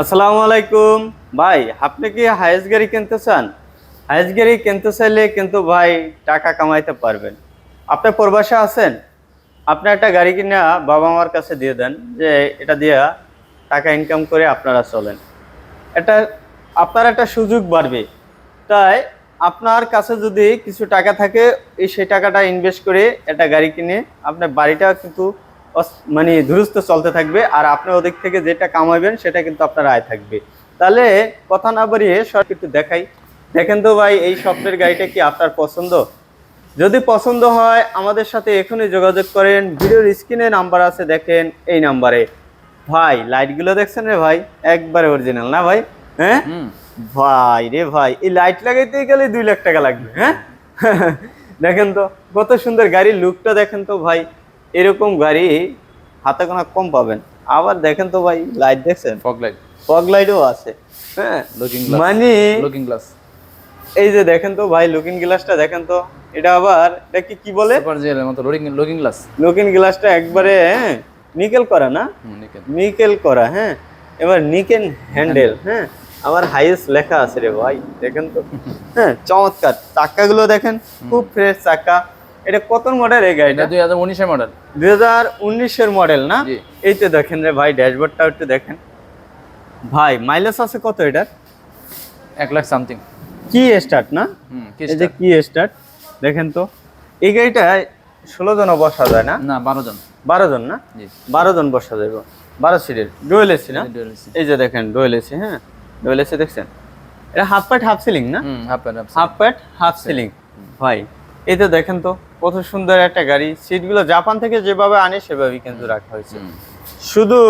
আসসালামু আলাইকুম। ভাই, আপনি কি হায়েস গাড়ি কিনতে চান? হায়েস গাড়ি কিনতে চাইলে কিন্তু ভাই টাকা কামাইতে পারবেন। আপনি প্রবাসে আছেন? আপনি একটা গাড়ি কিনে বাবা মার কাছে দিয়ে দেন যে এটা দিয়ে টাকা ইনকাম করে আপনারা চলেন। এটা আপনার একটা সুযোগ বাড়বে। তাই আপনার কাছে যদি কিছু টাকা থাকে সেই টাকাটা ইনভেস্ট করে একটা গাড়ি কিনে আপনার বাড়িটা কিন্তু মানে দুরুস্ত চলতে থাকবে আর আপনি ওদিক থেকে যেটা কামাবেন সেটা কিন্তু আপনার আয় থাকবে। তাহলে কথা না বাড়িয়ে সব একটু দেখাই। দেখেন তো ভাই এই স্বপ্নের গাড়িটা কি আপনার পছন্দ? যদি পছন্দ হয় আমাদের সাথে এখনই যোগাযোগ করেন। ভিডিওর স্ক্রিনে নাম্বার আছে দেখেন এই নাম্বারে। ভাই লাইটগুলো দেখছেন রে ভাই? একবারে অরিজিনাল না ভাই? হ্যাঁ? ভাই রে ভাই এই লাইট লাগাইতে গেলে দুই লাখ টাকা লাগবে হ্যাঁ? দেখেন তো কত সুন্দর গাড়ির লুকটা দেখেন তো ভাই। এরকম গাড়ি হাতে গোনা কম পাবেন। আবার দেখেন তো ভাই লাইট দেখছেন? ফগ লাইট ফগ লাইটও আছে। হ্যাঁ মানে লুকিং গ্লাস এই যে দেখেন তো ভাই লুকিং গ্লাসটা দেখেন তো এটা আবার এটা কি কি বলে? সুপার জেলের মতো লুকিং লুকিং গ্লাস লুকিং গ্লাসটা একবারে হ্যাঁ নিকেল করা না? নিকেল করা হ্যাঁ। এবার নিকেন হ্যান্ডেল হ্যাঁ আমার হাইয়েস্ট লেখা আছে রে ভাই দেখেন তো। হ্যাঁ চমৎকার। চাকাগুলো দেখেন খুব ফ্রেশ চাকা। এটা কত মডেল এই গাড়িটা? দুই হাজার উনিশের মডেল দুই হাজার উনিশের মডেল না। এই তো দেখেন রে ভাই ড্যাশবোর্ডটা একটু দেখেন। ভাই মাইলেজ আছে কত এটার? এক লাখ সামথিং কি স্টার্ট না? হুম এই যে কি স্টার্ট দেখেন তো। এই গাড়িটায় ষোলো জন বসা যায় না? না বারো জন। বারো জন না? জি। বারো জন বসা যাবে বারো সিটের ডুয়েল এসি না? এই যে দেখেন ডুয়েল এসি হ্যাঁ? ডুয়েল এসি দেখছেন? এটা হাফ প্যাট হাফ সিলিং না half pant half half pant half ceiling ভাই এই তো দেখেন তো কত সুন্দর একটা গাড়ি। সিটগুলো জাপান থেকে যেভাবে আনে সেভাবেই কিন্তু রাখা হয়েছে। শুধু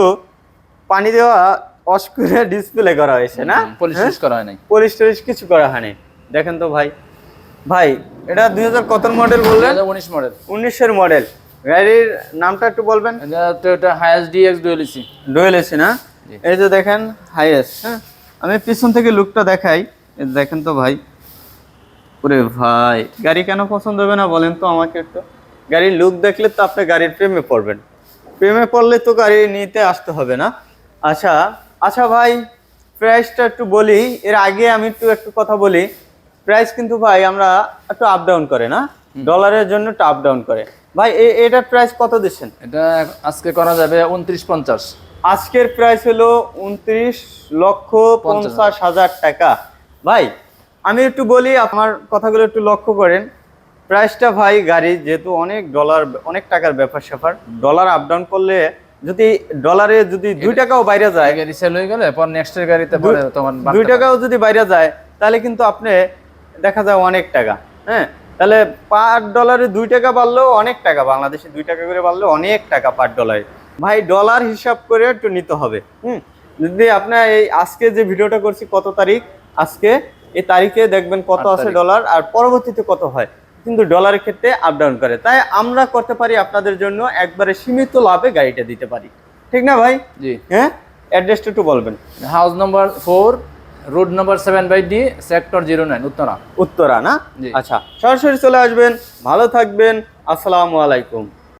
পানি দেওয়া অস্কুরে ডিসপ্লে করা হয়েছে না? পলিশ? করা হয় নাই। পলিশ টলিশ কিছু করা হয়নি দেখেন তো ভাই। ভাই এটা দুই হাজার কত মডেল বললেন? উনিশ মডেল উনিশের মডেল গাড়ির নামটা একটু বলবেন? এটা Hiace DX dual AC dual AC না? এই যে দেখেন হাইয়েস্ট হ্যাঁ? আমি পিছন থেকে লুকটা দেখাই। দেখেন তো ভাই। ওরে ভাই গাড়ি কেন পছন্দ হবে না বলেন তো আমাকে একটু? গাড়ির লুক দেখলে তো আপনি গাড়ির প্রেমে পড়বেন। প্রেমে পড়লে তো গাড়ি নিতে আসতে হবে না। আচ্ছা আচ্ছা ভাই প্রাইসটা একটু বলি এর আগে আমি একটু একটু কথা বলি। প্রাইস কিন্তু ভাই আমরা একটু আপ ডাউন করে না? ডলারের জন্য একটু আপ ডাউন করে। ভাই এটার প্রাইস কত দিচ্ছেন? এটা আজকে করা যাবে উনত্রিশ পঞ্চাশ। আজকের প্রাইস হলো উনত্রিশ লক্ষ পঞ্চাশ হাজার টাকা। ভাই আমি একটু বলি আমার কথাগুলো একটু লক্ষ্য করেন। প্রাইসটা ভাই গাড়ি যেহেতু অনেক ডলার অনেক টাকার ব্যাপার স্যাপার ডলার আপ ডাউন করলে যদি ডলারে যদি দুই টাকাও বাইরে যায় গাড়ি সেল হয়ে গেলে পর নেক্সটের গাড়িতে পরে তোমার দুই টাকাও যদি বাইরে যায় তাহলে কিন্তু আপনি দেখা যায় অনেক টাকা হ্যাঁ? তাহলে পার ডলারে দুই টাকা বাড়লেও অনেক টাকা বাংলাদেশে দুই টাকা করে বাড়লেও অনেক টাকা পার ডলারে ভাই ডলার হিসাব করে একটু নিতে হবে হুম? যদি আপনার এই আজকে যে ভিডিওটা করছি কত তারিখ? আজকে এই তারিখে দেখবেন কত আছে ডলার আর পরবর্তীতে কত হয়। কিন্তু ডলারের ক্ষেত্রে আপ ডাউন করে। তাই আমরা করতে পারি আপনাদের জন্য একবারে সীমিত লাভে গাড়িটা দিতে পারি। ঠিক না ভাই? জি। হ্যাঁ? অ্যাড্রেসটা একটু বলবেন। House number four road number seven by D sector zero nine Uttara Uttara না? আচ্ছা সরাসরি চলে আসবেন। ভালো থাকবেন। আসসালামু আলাইকুম।